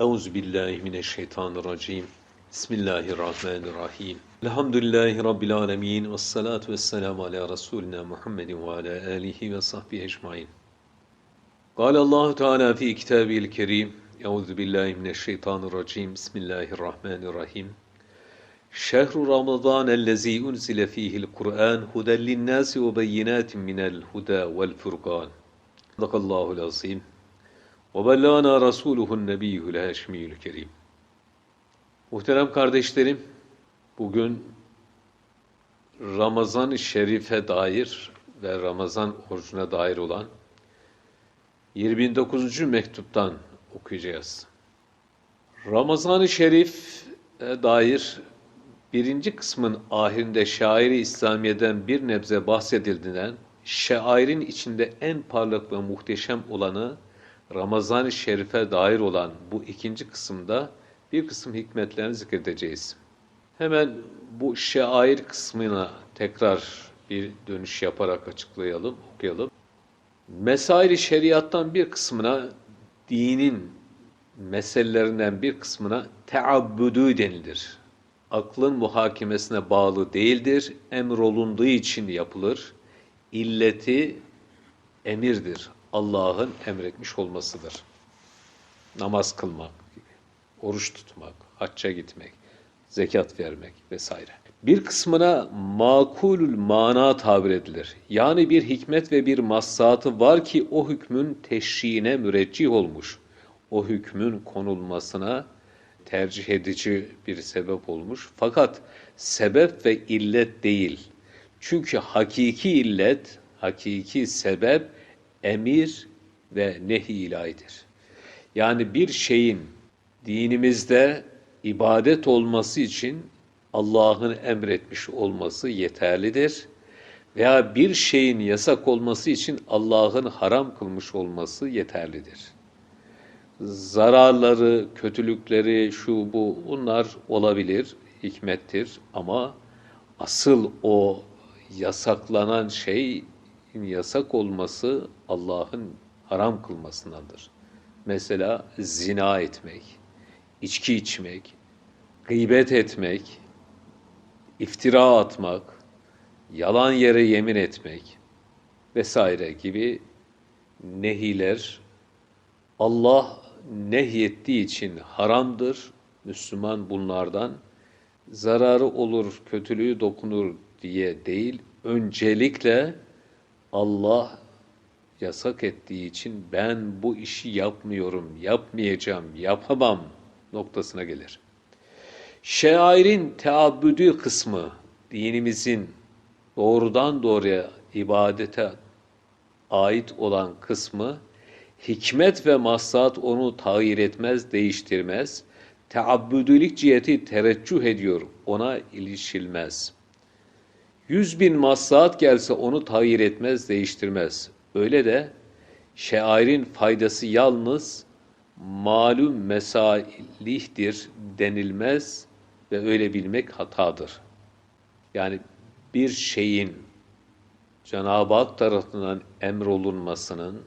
أعوذ بالله من الشيطان الرجيم. بسم الله الرحمن الرحيم. الحمد لله رب العالمين والصلاة والسلام على رسولنا محمد وعلى آله وصحبه أجمعين. قال الله تعالى في كتابه الكريم أعوذ بالله من الشيطان الرجيم. بسم الله الرحمن الرحيم. شهر رمضان الذي أنزل فيه القرآن هدى للناس وبينات من الهدى والفرقان. صدق الله العظيم. وبلغنا رسوله النبي الهاشمي الكريم Muhterem kardeşlerim, bugün Ramazan-ı Şerif'e dair ve Ramazan orucuna dair olan 29. mektuptan okuyacağız. Ramazan-ı Şerif'e dair birinci kısmın ahirinde şairi İslamiye'den bir nebze bahsedildiğinden şairin içinde en parlak ve muhteşem olanı Ramazan-ı Şerif'e dair olan bu ikinci kısımda bir kısım hikmetlerini zikredeceğiz. Hemen bu şair kısmına tekrar bir dönüş yaparak açıklayalım, okuyalım. Mesail-i şeriattan bir kısmına dinin meselelerinden bir kısmına teabbüdü denilir. Aklın muhakemesine bağlı değildir, emrolunduğu için yapılır. İlleti emirdir, Allah'ın emretmiş olmasıdır. Namaz kılmak oruç tutmak, hacca gitmek, zekat vermek vesaire. Bir kısmına makulül mana tabir edilir. Yani bir hikmet ve bir maslahatı var ki o hükmün teşriğine müreccih olmuş. O hükmün konulmasına tercih edici bir sebep olmuş. Fakat sebep ve illet değil. Çünkü hakiki illet, hakiki sebep emir ve nehi ilahidir. Yani bir şeyin dinimizde ibadet olması için Allah'ın emretmiş olması yeterlidir. Veya bir şeyin yasak olması için Allah'ın haram kılmış olması yeterlidir. Zararları, kötülükleri, şu bu bunlar olabilir, hikmettir ama asıl o yasaklanan şeyin yasak olması Allah'ın haram kılmasındandır. Mesela zina etmek, içki içmek, gıybet etmek, iftira atmak, yalan yere yemin etmek vesaire gibi nehiler Allah nehyettiği için haramdır. Müslüman bunlardan zararı olur, kötülüğü dokunur diye değil, öncelikle Allah yasak ettiği için ben bu işi yapmıyorum, yapmayacağım, yapamam noktasına gelir. Şairin teabbüdü kısmı, dinimizin doğrudan doğruya ibadete ait olan kısmı, hikmet ve maslahat onu tahir etmez, değiştirmez. Teabbüdülük ciheti tereccüh ediyor, ona ilişilmez. Yüz bin maslahat gelse onu tahir etmez, değiştirmez. Öyle de şairin faydası yalnız malum mesalihtir denilmez ve öyle bilmek hatadır. Yani bir şeyin Cenab-ı Hak tarafından emrolunmasının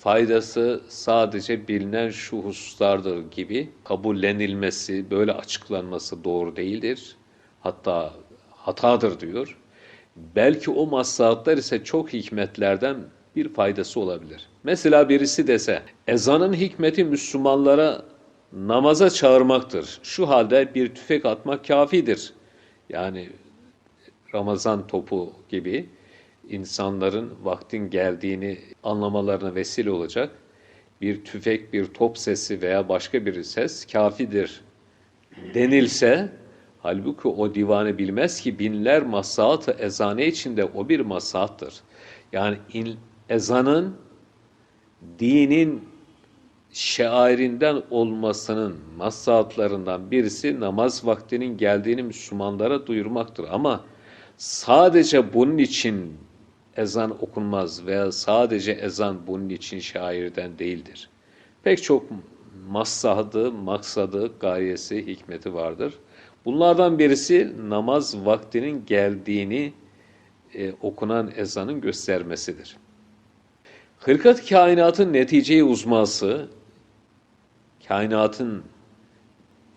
faydası sadece bilinen şu hususlardır gibi kabullenilmesi, böyle açıklanması doğru değildir. Hatta hatadır diyor. Belki o maslahatlar ise çok hikmetlerden bir faydası olabilir. Mesela birisi dese, ezanın hikmeti Müslümanlara namaza çağırmaktır. Şu halde bir tüfek atmak kafidir. Yani Ramazan topu gibi insanların vaktin geldiğini anlamalarına vesile olacak bir tüfek, bir top sesi veya başka bir ses kafidir denilse halbuki o divanı bilmez ki binler masahatı ezane içinde o bir masahattır. Yani in, ezanın dinin şairinden olmasının maslahatlarından birisi namaz vaktinin geldiğini Müslümanlara duyurmaktır. Ama sadece bunun için ezan okunmaz veya sadece ezan bunun için şairden değildir. Pek çok maslahatı, maksadı, gayesi, hikmeti vardır. Bunlardan birisi namaz vaktinin geldiğini e, okunan ezanın göstermesidir. Hırkat kainatın neticeyi uzması, kainatın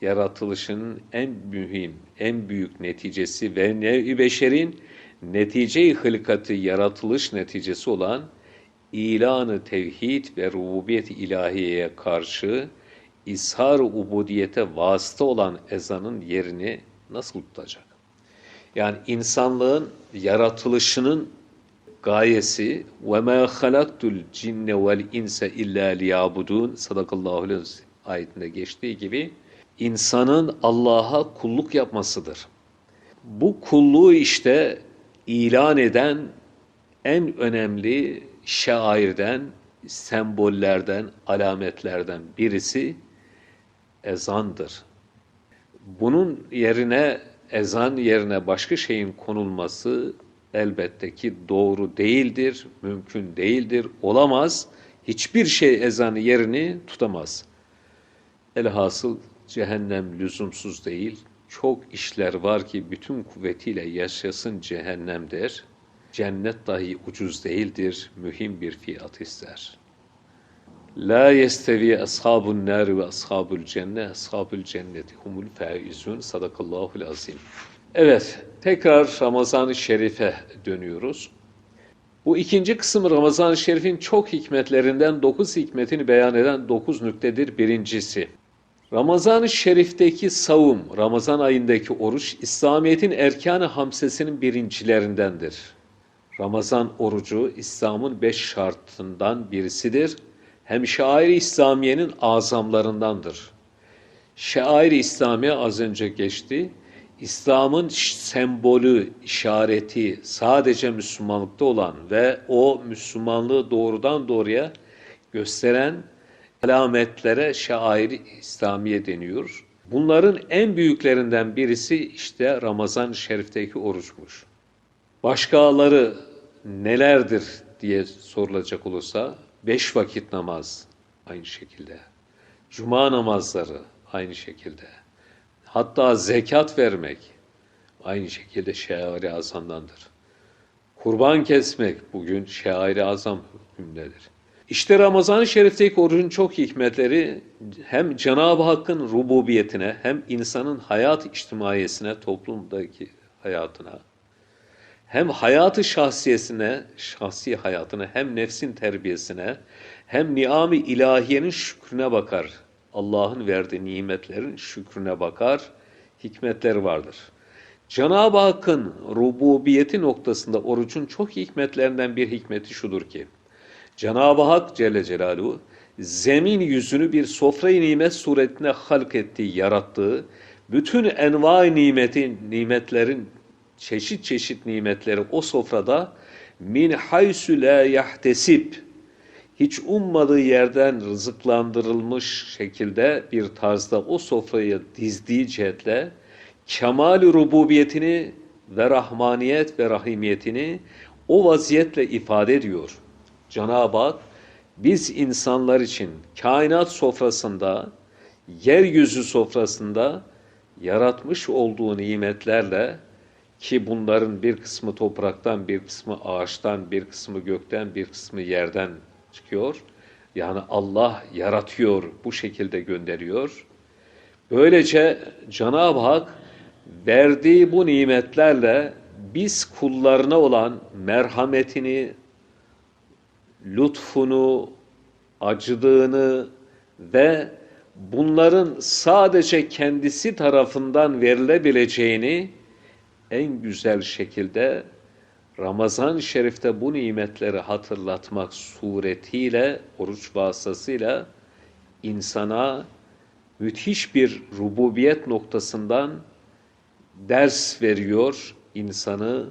yaratılışının en mühim, en büyük neticesi ve nev-i beşerin netice-i hılkatı yaratılış neticesi olan ilanı tevhid ve rububiyet ilahiyeye karşı ishar-ı ubudiyete vasıta olan ezanın yerini nasıl tutacak? Yani insanlığın yaratılışının gayesi ve ma halaktul cinne vel insa illa liyabudun sadakallahu aleyhi ayetinde geçtiği gibi insanın Allah'a kulluk yapmasıdır. Bu kulluğu işte ilan eden en önemli şairden, sembollerden, alametlerden birisi ezandır. Bunun yerine ezan yerine başka şeyin konulması elbette ki doğru değildir, mümkün değildir, olamaz. Hiçbir şey ezanı yerini tutamaz. Elhasıl cehennem lüzumsuz değil. Çok işler var ki bütün kuvvetiyle yaşasın cehennem der. Cennet dahi ucuz değildir, mühim bir fiyat ister. La yestevi ashabun nar ve ashabul cenne, ashabul cenneti humul faizun. Sadakallahul azim. Evet, tekrar Ramazan-ı Şerif'e dönüyoruz. Bu ikinci kısım Ramazan-ı Şerif'in çok hikmetlerinden dokuz hikmetini beyan eden dokuz nüktedir birincisi. Ramazan-ı Şerif'teki savun, Ramazan ayındaki oruç, İslamiyet'in erkan-ı hamsesinin birincilerindendir. Ramazan orucu İslam'ın beş şartından birisidir. Hem şair-i İslamiye'nin azamlarındandır. Şair-i İslamiye az önce geçti. İslam'ın sembolü, işareti sadece Müslümanlıkta olan ve o Müslümanlığı doğrudan doğruya gösteren alametlere şair İslamiye deniyor. Bunların en büyüklerinden birisi işte Ramazan-ı Şerif'teki oruçmuş. Başkaları nelerdir diye sorulacak olursa beş vakit namaz aynı şekilde. Cuma namazları aynı şekilde. Hatta zekat vermek aynı şekilde şairi azamdandır. Kurban kesmek bugün şairi azam hükmündedir. İşte Ramazan-ı Şerif'teki orucun çok hikmetleri hem Cenab-ı Hakk'ın rububiyetine hem insanın hayat içtimaiyesine, toplumdaki hayatına hem hayatı şahsiyesine, şahsi hayatına hem nefsin terbiyesine hem niam-ı ilahiyenin şükrüne bakar. Allah'ın verdiği nimetlerin şükrüne bakar, hikmetleri vardır. Cenab-ı Hakk'ın rububiyeti noktasında orucun çok hikmetlerinden bir hikmeti şudur ki, Cenab-ı Hak Celle Celaluhu zemin yüzünü bir sofrayı nimet suretine halk ettiği, yarattığı, bütün enva nimetin, nimetlerin çeşit çeşit nimetleri o sofrada min haysu la yahtesib hiç ummadığı yerden rızıklandırılmış şekilde bir tarzda o sofrayı dizdiği cihetle kemal rububiyetini ve rahmaniyet ve rahimiyetini o vaziyetle ifade ediyor. Cenab-ı Hak biz insanlar için kainat sofrasında, yeryüzü sofrasında yaratmış olduğu nimetlerle ki bunların bir kısmı topraktan, bir kısmı ağaçtan, bir kısmı gökten, bir kısmı yerden çıkıyor. Yani Allah yaratıyor, bu şekilde gönderiyor. Böylece Cenab-ı Hak verdiği bu nimetlerle biz kullarına olan merhametini, lütfunu, acıdığını ve bunların sadece kendisi tarafından verilebileceğini en güzel şekilde Ramazan-ı Şerif'te bu nimetleri hatırlatmak suretiyle, oruç vasıtasıyla insana müthiş bir rububiyet noktasından ders veriyor, insanı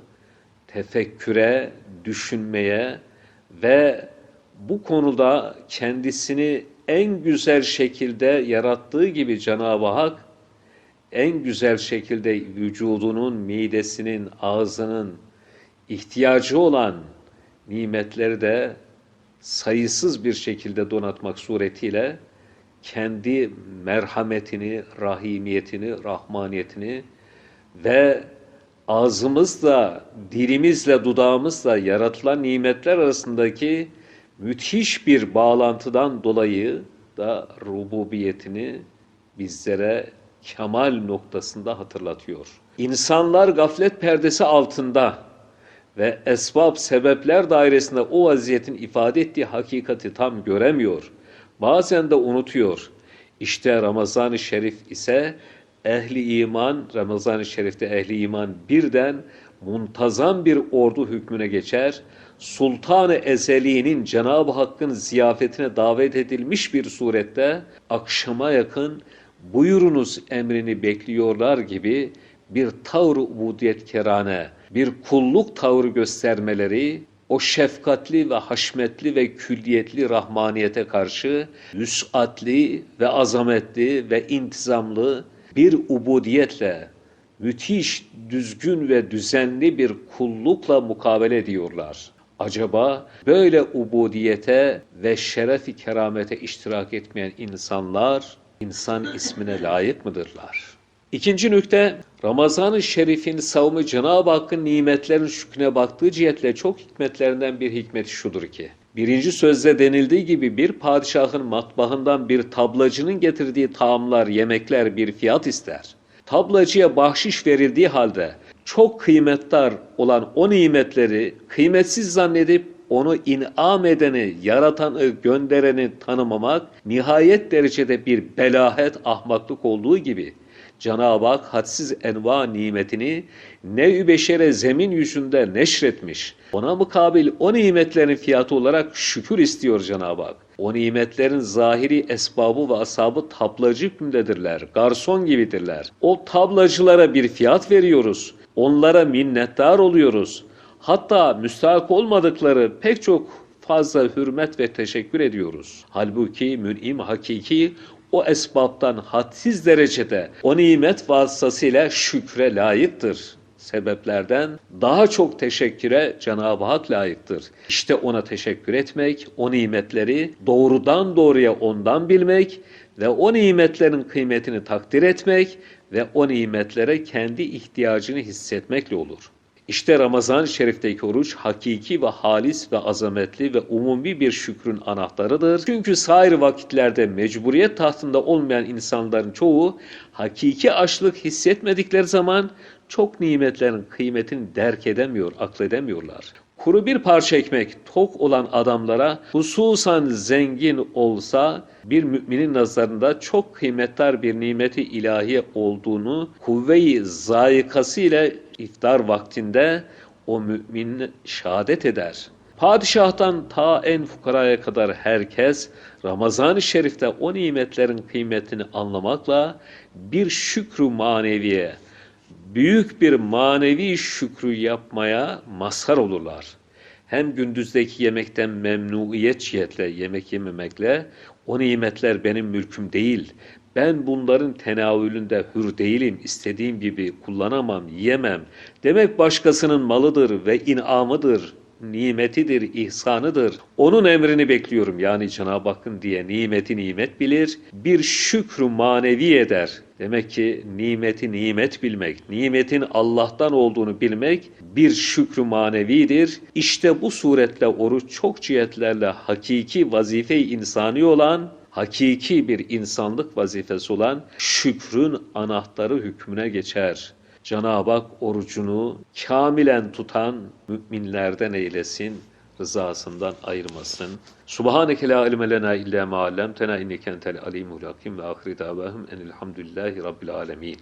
tefekküre, düşünmeye ve bu konuda kendisini en güzel şekilde yarattığı gibi Cenab-ı Hak en güzel şekilde vücudunun, midesinin, ağzının ihtiyacı olan nimetleri de sayısız bir şekilde donatmak suretiyle kendi merhametini, rahimiyetini, rahmaniyetini ve ağzımızla, dilimizle, dudağımızla yaratılan nimetler arasındaki müthiş bir bağlantıdan dolayı da rububiyetini bizlere kemal noktasında hatırlatıyor. İnsanlar gaflet perdesi altında ve esbab sebepler dairesinde o vaziyetin ifade ettiği hakikati tam göremiyor. Bazen de unutuyor. İşte Ramazan-ı Şerif ise ehli iman, Ramazan-ı Şerif'te ehli iman birden muntazam bir ordu hükmüne geçer. Sultan-ı Ezeli'nin Cenab-ı Hakk'ın ziyafetine davet edilmiş bir surette akşama yakın buyurunuz emrini bekliyorlar gibi bir tavr-ı ubudiyetkerane, bir kulluk tavrı göstermeleri, o şefkatli ve haşmetli ve külliyetli rahmaniyete karşı vüsatli ve azametli ve intizamlı bir ubudiyetle müthiş, düzgün ve düzenli bir kullukla mukabele ediyorlar. Acaba böyle ubudiyete ve şerefi keramete iştirak etmeyen insanlar insan ismine layık mıdırlar? İkinci nükte, Ramazan-ı Şerif'in savımı Cenab-ı Hakk'ın nimetlerin şükrüne baktığı cihetle çok hikmetlerinden bir hikmeti şudur ki, birinci sözde denildiği gibi bir padişahın matbahından bir tablacının getirdiği taamlar, yemekler bir fiyat ister. Tablacıya bahşiş verildiği halde çok kıymetdar olan o nimetleri kıymetsiz zannedip onu inam edeni, yaratanı, göndereni tanımamak nihayet derecede bir belahet, ahmaklık olduğu gibi Cenab-ı Hak hadsiz enva nimetini nev-i beşere zemin yüzünde neşretmiş. Ona mukabil o nimetlerin fiyatı olarak şükür istiyor Cenab-ı Hak. O nimetlerin zahiri esbabı ve asabı tablacı hükmündedirler, garson gibidirler. O tablacılara bir fiyat veriyoruz. Onlara minnettar oluyoruz. Hatta müstahak olmadıkları pek çok fazla hürmet ve teşekkür ediyoruz. Halbuki mün'im hakiki o esbaptan hadsiz derecede o nimet vasıtasıyla şükre layıktır. Sebeplerden daha çok teşekküre Cenab-ı Hak layıktır. İşte ona teşekkür etmek, o nimetleri doğrudan doğruya ondan bilmek ve o nimetlerin kıymetini takdir etmek ve o nimetlere kendi ihtiyacını hissetmekle olur. İşte Ramazan-ı Şerif'teki oruç hakiki ve halis ve azametli ve umumi bir şükrün anahtarıdır. Çünkü sair vakitlerde mecburiyet tahtında olmayan insanların çoğu hakiki açlık hissetmedikleri zaman çok nimetlerin kıymetini derk edemiyor, akledemiyorlar. Kuru bir parça ekmek tok olan adamlara hususan zengin olsa bir müminin nazarında çok kıymetli bir nimeti ilahi olduğunu kuvve-i zayikası ile iftar vaktinde o mümin şehadet eder. Padişahtan ta en fukaraya kadar herkes Ramazan-ı Şerif'te o nimetlerin kıymetini anlamakla bir şükrü maneviye, büyük bir manevi şükrü yapmaya mazhar olurlar. Hem gündüzdeki yemekten memnuiyet cihetle yemek yememekle o nimetler benim mülküm değil. Ben bunların tenavülünde hür değilim, istediğim gibi kullanamam, yemem. Demek başkasının malıdır ve inamıdır, nimetidir, ihsanıdır. Onun emrini bekliyorum yani Cenab-ı Hakk'ın diye nimeti nimet bilir, bir şükrü manevi eder. Demek ki nimeti nimet bilmek, nimetin Allah'tan olduğunu bilmek bir şükrü manevidir. İşte bu suretle oruç çok cihetlerle hakiki vazife-i insani olan hakiki bir insanlık vazifesi olan şükrün anahtarı hükmüne geçer. Cenab-ı Hak orucunu kamilen tutan müminlerden eylesin, rızasından ayırmasın. Subhaneke la ilme lena illa ma allamtena inneke entel alimul hakim ve ahir davahum enelhamdülillahi rabbil alemin.